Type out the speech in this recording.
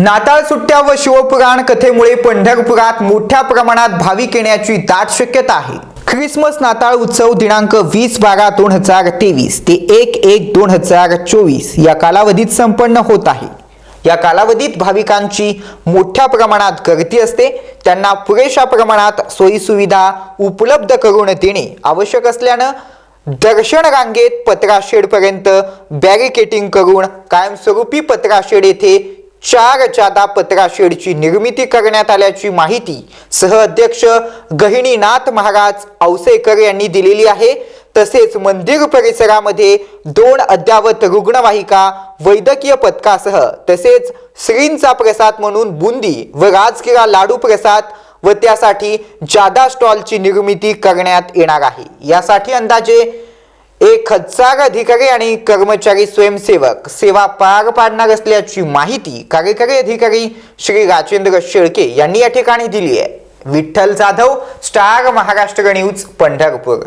नाताळ सुट्ट्या व शिवपुराण कथेमुळे पंढरपुरात मोठ्या प्रमाणात भाविक येण्याची दाट शक्यता आहे. ख्रिसमस नाताळ उत्सव दिनांक वीस बारा दोन हजार तेवीस ते एक एक दोन हजार चोवीस या कालावधीत संपन्न होत आहे. या कालावधीत भाविकांची मोठ्या प्रमाणात गर्दी असते. त्यांना पुरेशा प्रमाणात सोयीसुविधा उपलब्ध करून देणे आवश्यक असल्यानं दर्शन रांगेत पत्राशेडपर्यंत बॅरिकेटिंग करून कायमस्वरूपी पत्राशेड येथे चार जादा पत्राशेडची निर्मिती करण्यात आल्याची माहिती सहअध्यक्ष गहिनीनाथ महाराज औसेकर यांनी दिलेली आहे. तसेच मंदिर परिसरामध्ये दोन अद्यावत रुग्णवाहिका वैद्यकीय पथकासह तसेच श्रींचा प्रसाद म्हणून बुंदी व राजकीरा लाडू प्रसाद व त्यासाठी जादा स्टॉलची निर्मिती करण्यात येणार आहे. यासाठी अंदाजे एक हजार अधिकारी आणि कर्मचारी स्वयंसेवक सेवा पार पाडणार असल्याची माहिती कार्यकारी अधिकारी श्री राजेंद्र शेळके यांनी या ठिकाणी दिली आहे. Vitthal Jadhav star Maharashtra news Pandharpur.